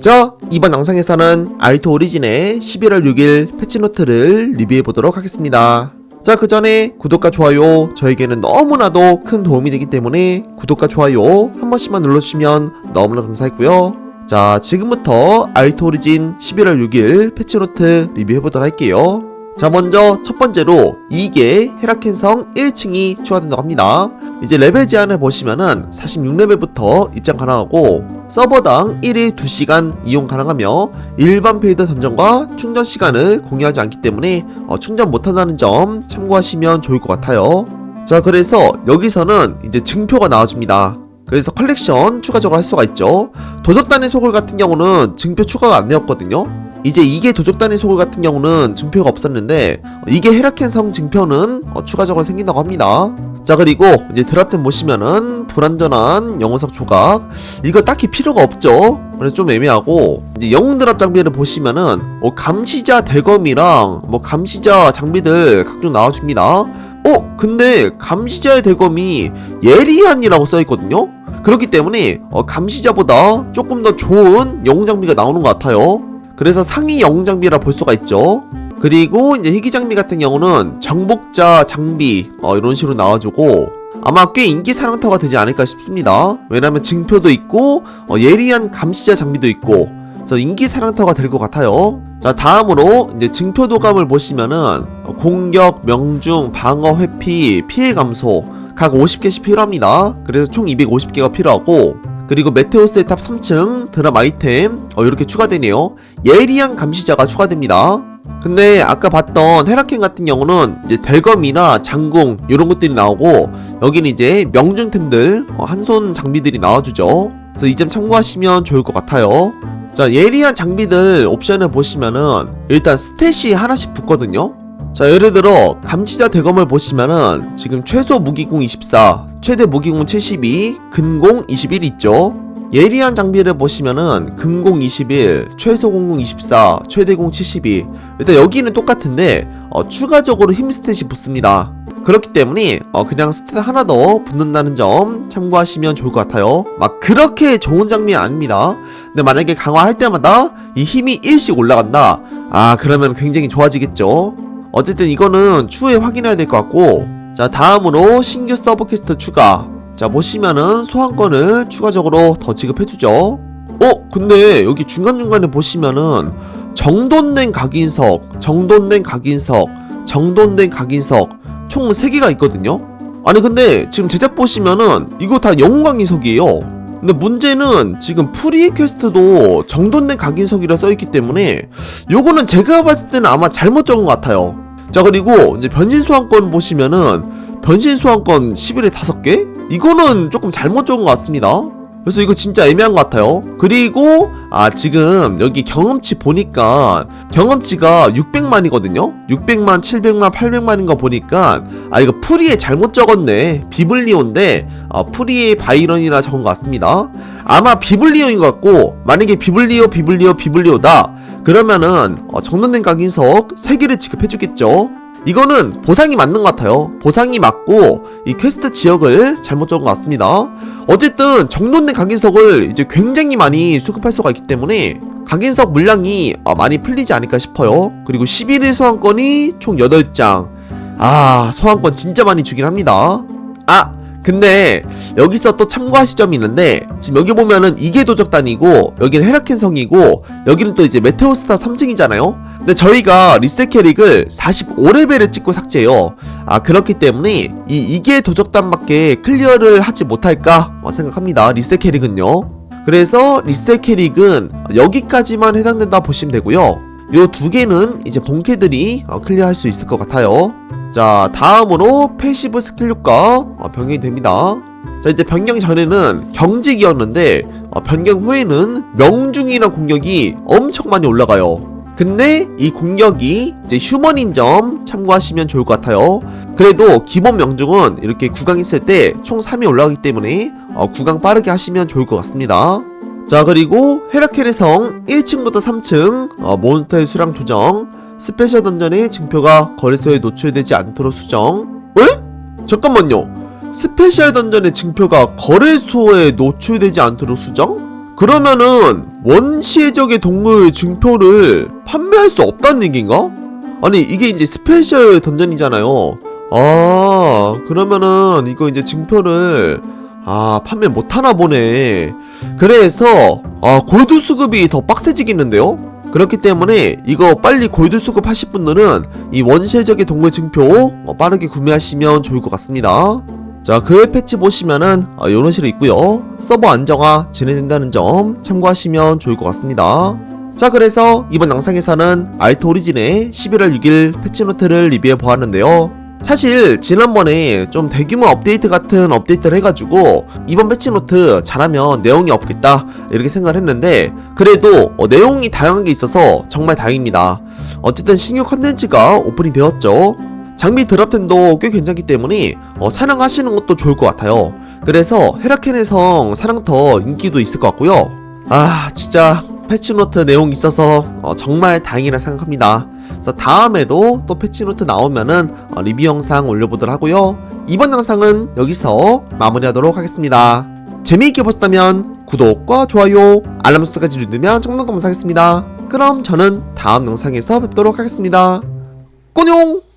자, 이번 영상에서는 알토 오리진의 11월 6일 패치노트를 리뷰해 보도록 하겠습니다. 자, 그 전에 구독과 좋아요 저에게는 너무나도 큰 도움이 되기 때문에 구독과 좋아요 한 번씩만 눌러주시면 너무나 감사했고요. 자, 지금부터 알토 오리진 11월 6일 패치노트 리뷰해 보도록 할게요. 자, 먼저 첫 번째로 이게 헤라켄성 1층이 추가된다고 합니다. 이제 레벨 제한을 보시면은 46레벨부터 입장 가능하고 서버당 1일 2시간 이용 가능하며 일반 필드 던전과 충전 시간을 공유하지 않기 때문에 어, 충전 못한다는 점 참고하시면 좋을 것 같아요. 자 그래서 여기서는 이제 증표가 나와줍니다. 그래서 컬렉션 추가적으로 할 수가 있죠. 도적단의 소굴 같은 경우는 증표 추가가 안 되었거든요. 이제 이게 도적단의 소굴 같은 경우는 증표가 없었는데 어, 이게 헤라켄 성 증표는 어, 추가적으로 생긴다고 합니다. 자 그리고 이제 드랍템 보시면은 불안전한 영혼석 조각. 이거 딱히 필요가 없죠? 그래서 좀 애매하고. 이제 영웅 드랍 장비를 보시면은 뭐 감시자 대검이랑 뭐 감시자 장비들 각종 나와줍니다. 어 근데 감시자의 대검이 예리한이라고 써있거든요? 그렇기 때문에 어, 감시자보다 조금 더 좋은 영웅 장비가 나오는 것 같아요. 그래서 상위 영웅 장비라 볼 수가 있죠 그리고 이제 희귀 장비 같은 경우는 정복자 장비 어, 이런 식으로 나와주고 아마 꽤 인기 사랑터가 되지 않을까 싶습니다. 왜냐면 증표도 있고 어, 예리한 감시자 장비도 있고 그래서 인기 사랑터가 될 것 같아요. 자 다음으로 이제 증표 도감을 보시면은 어, 공격, 명중, 방어, 회피, 피해 감소 각 50개씩 필요합니다. 그래서 총 250개가 필요하고 그리고 메테오스의 탑 3층 드랍 아이템 어, 이렇게 추가되네요. 예리한 감시자가 추가됩니다. 근데 아까 봤던 헤라켄 같은 경우는 이제 대검이나 장궁 이런 것들이 나오고 여기는 이제 명중템들 어, 한손 장비들이 나와주죠. 그래서 이 점 참고하시면 좋을 것 같아요. 자 예리한 장비들 옵션을 보시면은 일단 스탯이 하나씩 붙거든요. 자 예를 들어 감시자 대검을 보시면은 지금 최소 무기공 24, 최대 무기공 72, 근공 21 있죠. 예리한 장비를 보시면은 근공 21, 최소 공공 24, 최대 공 72. 일단 여기는 똑같은데 어, 추가적으로 힘 스탯이 붙습니다. 그렇기 때문에 어, 그냥 스탯 하나 더 붙는다는 점 참고하시면 좋을 것 같아요. 막 그렇게 좋은 장비는 아닙니다. 근데 만약에 강화할 때마다 이 힘이 1씩 올라간다. 아 그러면 굉장히 좋아지겠죠. 어쨌든 이거는 추후에 확인해야 될 것 같고 자 다음으로 신규 서버 퀘스트 추가 자 보시면은 소환권을 추가적으로 더 지급해주죠. 어 근데 여기 중간중간에 보시면은 정돈된 각인석 정돈된 각인석 정돈된 각인석 총 3개가 있거든요? 아니 근데 지금 제작 보시면은 이거 다 영웅 각인석이에요. 근데 문제는 지금 프리 퀘스트도 정돈된 각인석이라 써있기 때문에 요거는 제가 봤을 때는 아마 잘못 적은 것 같아요. 자 그리고 이제 변신 소환권 보시면은 변신 소환권 11에 5개? 이거는 조금 잘못 적은 것 같습니다. 그래서 이거 진짜 애매한 것 같아요. 그리고 아 지금 여기 경험치 보니까 경험치가 600만이거든요. 600만, 700만, 800만인 거 보니까 아 이거 프리에 잘못 적었네. 비블리오인데 아, 프리에 바이런이라 적은 것 같습니다. 아마 비블리오인 것 같고 만약에 비블리오, 비블리오, 비블리오다. 그러면은 어, 정돈된 각인석 3개를 지급해주겠죠. 이거는 보상이 맞는 것 같아요. 보상이 맞고 이 퀘스트 지역을 잘못 적은 것 같습니다. 어쨌든 정돈된 각인석을 이제 굉장히 많이 수급할 수가 있기 때문에 각인석 물량이 어, 많이 풀리지 않을까 싶어요. 그리고 11일 소환권이 총 8장. 아, 소환권 진짜 많이 주긴 합니다. 아, 근데 여기서 또 참고하실 점이 있는데 지금 여기 보면은 이게 도적단이고 여기는 헤라켄 성이고 여기는 또 이제 메테오스타 3층이잖아요. 근데 저희가 리셋 캐릭을 45레벨을 찍고 삭제해요. 아 그렇기 때문에 이 이게 도적단밖에 클리어를 하지 못할까 어, 생각합니다. 리셋 캐릭은요. 그래서 리셋 캐릭은 여기까지만 해당된다 보시면 되고요. 요 두 개는 이제 본캐들이 어, 클리어할 수 있을 것 같아요. 자 다음으로 패시브 스킬 효과 어, 변경이 됩니다 자 이제 변경 전에는 경직이었는데 어, 변경 후에는 명중이나 공격이 엄청 많이 올라가요 근데 이 공격이 이제 휴먼인 점 참고하시면 좋을 것 같아요 그래도 기본 명중은 이렇게 구강 있을 때 총 3이 올라가기 때문에 어, 구강 빠르게 하시면 좋을 것 같습니다 자 그리고 헤라켈의 성 1층부터 3층 어, 몬스터의 수량 조정 스페셜 던전의 증표가 거래소에 노출되지 않도록 수정. 왜? 잠깐만요. 스페셜 던전의 증표가 거래소에 노출되지 않도록 수정? 그러면은 원시적의 동물 증표를 판매할 수 없다는 얘기인가? 아니 이게 이제 스페셜 던전이잖아요. 아 그러면은 이거 이제 증표를 아 판매 못 하나 보네. 그래서 아 골드 수급이 더 빡세지겠는데요? 그렇기 때문에 이거 빨리 골드 수급 하실 분들은 이 원시적의 동물 증표 어, 빠르게 구매하시면 좋을 것 같습니다. 자, 그 패치 보시면은 어, 이런 식으로 있고요. 서버 안정화 진행된다는 점 참고하시면 좋을 것 같습니다. 자, 그래서 이번 영상에서는 알트 오리진의 11월 6일 패치노트를 리뷰해 보았는데요. 사실 지난번에 좀 대규모 업데이트 같은 업데이트를 해가지고 이번 패치노트 잘하면 내용이 없겠다 이렇게 생각을 했는데 그래도 어, 내용이 다양한 게 있어서 정말 다행입니다. 어쨌든 신규 컨텐츠가 오픈이 되었죠. 장비 드랍템도 꽤 괜찮기 때문에 어, 사냥하시는 것도 좋을 것 같아요. 그래서 헤라켄의 성 사랑터 인기도 있을 것 같고요. 아 진짜 패치노트 내용 있어서 어, 정말 다행이라 생각합니다. 그래서 다음에도 또 패치노트 나오면은 어, 리뷰 영상 올려보도록 하고요. 이번 영상은 여기서 마무리하도록 하겠습니다. 재미있게 보셨다면 구독과 좋아요, 알람 설정까지 누르면 정말 감사하겠습니다. 그럼 저는 다음 영상에서 뵙도록 하겠습니다. 꼬뇽!